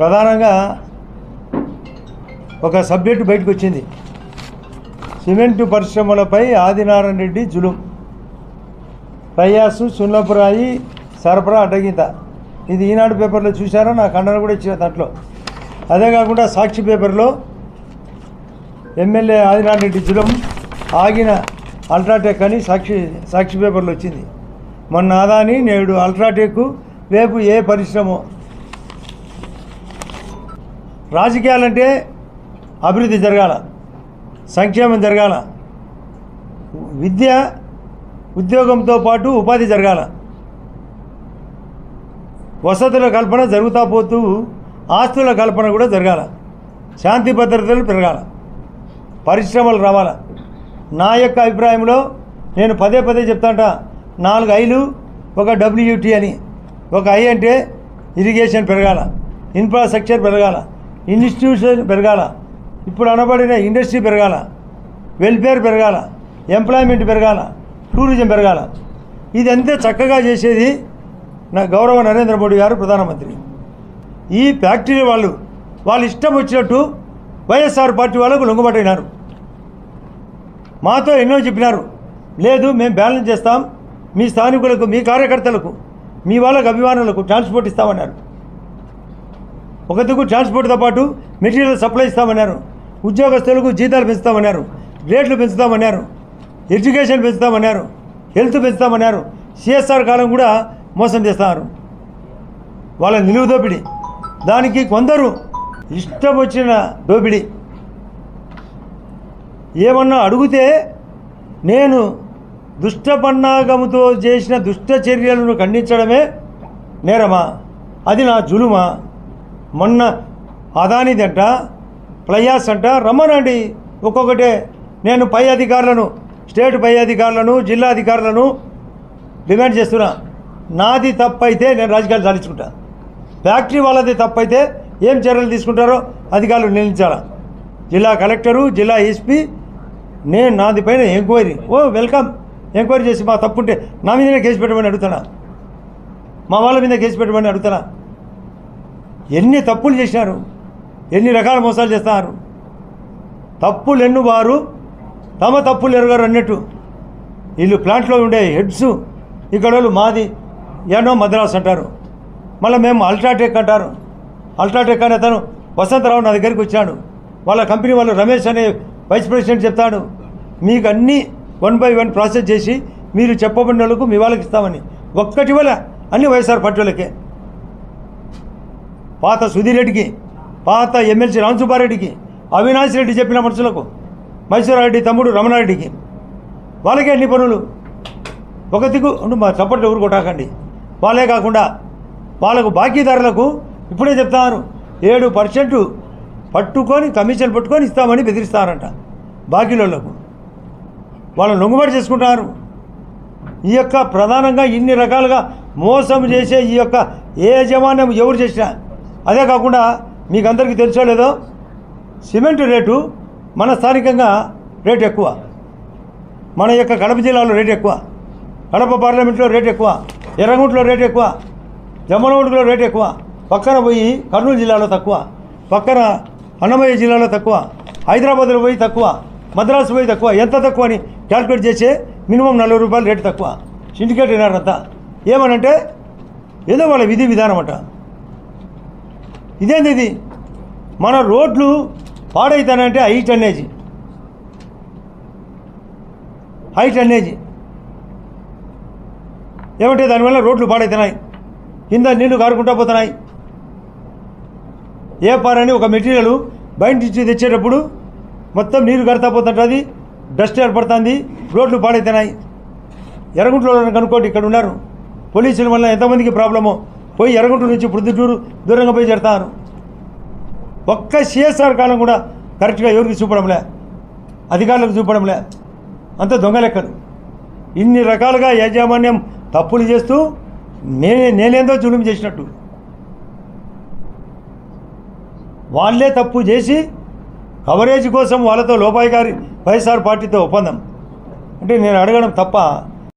ప్రధానంగా ఒక సబ్జెక్టు బయటకు వచ్చింది సిమెంటు పరిశ్రమలపై ఆదినారాయణ రెడ్డి జులుం. ప్రయాసు సున్నపురాయి సరఫరా అడ్డగీత. ఇది ఈనాడు పేపర్లో చూశారో? నా ఖండన కూడా ఇచ్చిన దాంట్లో. అదే కాకుండా సాక్షి పేపర్లో ఎమ్మెల్యే ఆదినారాయణ రెడ్డి జులం ఆగిన అల్ట్రాటెక్ అని సాక్షి సాక్షి పేపర్లో వచ్చింది. మొన్న ఆదాని నేడు అల్ట్రాటెక్ రేపు ఏ పరిశ్రమ రాజకీయాలంటే అభివృద్ధి జరగాల సంక్షేమం జరగాల విద్య ఉద్యోగంతో పాటు ఉపాధి జరగాల. వసతుల కల్పన జరుగుతా పోతూ ఆస్తుల కల్పన కూడా జరగాల. శాంతి భద్రతలు పెరగాల. పరిశ్రమలు రావాల. నా యొక్క అభిప్రాయంలో నేను పదే పదే చెప్తాంట నాలుగు ఐలు ఒక డబ్ల్యూటీ అని. ఒక ఐ అంటే ఇరిగేషన్ పెరగాల. ఇన్ఫ్రాస్ట్రక్చర్ పెరగాల. ఇన్స్టిట్యూషన్ పెరగాల. ఇప్పుడు అనబడిన ఇండస్ట్రీ పెరగాల. వెల్ఫేర్ పెరగాల. ఎంప్లాయ్మెంట్ పెరగాల. టూరిజం పెరగాల. ఇదంతా చక్కగా చేసేది నా గౌరవ నరేంద్ర మోడీ గారు ప్రధానమంత్రి. ఈ ఫ్యాక్టరీ వాళ్ళు వాళ్ళు ఇష్టం వచ్చినట్టు వైఎస్ఆర్ పార్టీ వాళ్ళకు లొంగుబాటైనారు మాతో ఎన్నో చెప్పినారు. లేదు మేము బ్యాలెన్స్ చేస్తాం. మీ స్థానికులకు మీ కార్యకర్తలకు మీ వాళ్ళకు అభిమానులకు ట్రాన్స్పోర్ట్ ఇస్తామన్నారు. ఒక దిక్కు ట్రాన్స్పోర్ట్తో పాటు మెటీరియల్ సప్లై ఇస్తామన్నారు. ఉద్యోగస్తులకు జీతాలు పెంచుతామన్నారు. రేట్లు పెంచుతామన్నారు. ఎడ్యుకేషన్ పెంచుతామన్నారు. హెల్త్ పెంచుతామన్నారు. సిఎస్ఆర్ కాలం కూడా మోసం చేస్తారు వాళ్ళ నిలువు దోపిడీ. దానికి కొందరు ఇష్టం వచ్చిన దోపిడీ. ఏమన్నా అడిగితే నేను దుష్ట పన్నాగముతో చేసిన దుష్ట చర్యలను ఖండించడమే నేరమా? అది నా జులుమా? మొన్న అదానిదంట ప్లయాస్ అంట రమ్మనండి. ఒక్కొక్కటే. నేను పై అధికారులను స్టేట్ పై అధికారులను జిల్లా అధికారులను డిమాండ్ చేస్తున్నా. నాది తప్పైతే నేను రాజకీయాలు సాధించుకుంటా. ఫ్యాక్టరీ వాళ్ళది తప్పైతే ఏం చర్యలు తీసుకుంటారో అధికారులు నిర్ణయించాలా? జిల్లా కలెక్టరు జిల్లా ఎస్పీ నేను నాది పైన ఎంక్వైరీ. ఓ వెల్కమ్. ఎంక్వైరీ చేసి మా తప్పుంటే నా మీదనే కేసు పెట్టమని అడుగుతున్నా మా వాళ్ళ మీద కేసు పెట్టమని అడుగుతున్నా ఎన్ని తప్పులు చేశారు ఎన్ని రకాల మోసాలు చేస్తున్నారు తప్పులు ఎన్ను వారు తమ తప్పులు ఎరగారు అన్నట్టు. వీళ్ళు ప్లాంట్లో ఉండే హెడ్స్ ఇక్కడ వాళ్ళు మాది ఏనో మద్రాస్ అంటారు. మళ్ళీ మేము అల్ట్రాటెక్ అంటారు. అల్ట్రాటెక్ అనే తను వసంతరావు నా దగ్గరికి వచ్చాడు. వాళ్ళ కంపెనీ వాళ్ళు రమేష్ అనే వైస్ ప్రెసిడెంట్ చెప్తాడు. మీకు అన్నీ వన్ బై వన్ ప్రాసెస్ చేసి మీరు చెప్పబడిన వాళ్ళకు మీ వాళ్ళకి ఇస్తామని. ఒక్కటి వల్ల అన్ని వైఎస్ఆర్ పార్టీ వాళ్ళకే. పాత సుధీర్ రెడ్డికి పాత ఎమ్మెల్సీ రామసుబ్బారెడ్డికి అవినాష్ రెడ్డి చెప్పిన మనుషులకు మైసూరారెడ్డి తమ్ముడు రమణారెడ్డికి వాళ్ళకే అన్ని పనులు? ఒక దిగు మా చప్పట్లు ఎవరు కొట్టాకండి. వాళ్ళే కాకుండా వాళ్ళకు బాకీదారులకు ఇప్పుడే చెప్తాను ఏడు పర్సెంట్ పట్టుకొని కమిషన్ పట్టుకొని ఇస్తామని బెదిరిస్తారంట బాకీలకు వాళ్ళు లొంగుబాటు చేసుకుంటారు. ఈ యొక్క ప్రధానంగా ఇన్ని రకాలుగా మోసం చేసే ఈ యొక్క ఏ యజమాన్యం ఎవరు చేసినా అదే కాకుండా మీకు అందరికీ తెలుసో లేదో సిమెంట్ రేటు మన స్థానికంగా రేటు ఎక్కువ. మన యొక్క కడప జిల్లాలో రేటు ఎక్కువ. కడప పార్లమెంట్లో రేటు ఎక్కువ. ఎర్రగుంటలో రేటు ఎక్కువ. జమ్మలగుంటలో రేటు ఎక్కువ. పక్కన పోయి కర్నూలు జిల్లాలో తక్కువ. పక్కన అన్నమయ్య జిల్లాలో తక్కువ. హైదరాబాద్లో పోయి తక్కువ. మద్రాసు పోయి తక్కువ. ఎంత తక్కువ అని క్యాల్కులేట్ చేసే మినిమం నలభై రూపాయలు రేటు తక్కువ. సిండికేట్ అయినారంతా ఏమనంటే ఏదో వాళ్ళ విధి విధానం అంట. ఇదేంది ఇది మన రోడ్లు పాడైతానంటే హైట్ అనేది హైట్ అనేది ఏమంటే దానివల్ల రోడ్లు పాడైతున్నాయి. కింద నీళ్ళు కారుకుంటా పోతున్నాయి. ఏ పారని ఒక మెటీరియల్ బయట నుంచి తెచ్చేటప్పుడు మొత్తం నీరు కడతా పోతుంటుంది డస్ట్ ఏర్పడుతుంది రోడ్లు పాడైతున్నాయి. ఎర్రగుంటలో కనుక్కోండి ఇక్కడ ఉన్నారు. పోలీసుల వల్ల ఎంతమందికి ప్రాబ్లమో? పోయి ఎర్రగుంట నుంచి ప్రొద్దుటూరు దూరంగా పోయి చేరుతాను ఒక్క సిఎస్ఆర్ కాలం కూడా కరెక్ట్గా ఎవరికి చూపడంలే. అధికారులకు చూపడంలే. అంత దొంగ లెక్కలు. ఇన్ని రకాలుగా యాజమాన్యం తప్పులు చేస్తూ నేనే నేనేందో జులుం చేసినట్టు. వాళ్ళే తప్పు చేసి కవరేజ్ కోసం వాళ్ళతో లోపాయి గారి వైఎస్ఆర్ పార్టీతో ఒప్పందం. అంటే నేను అడగడం తప్ప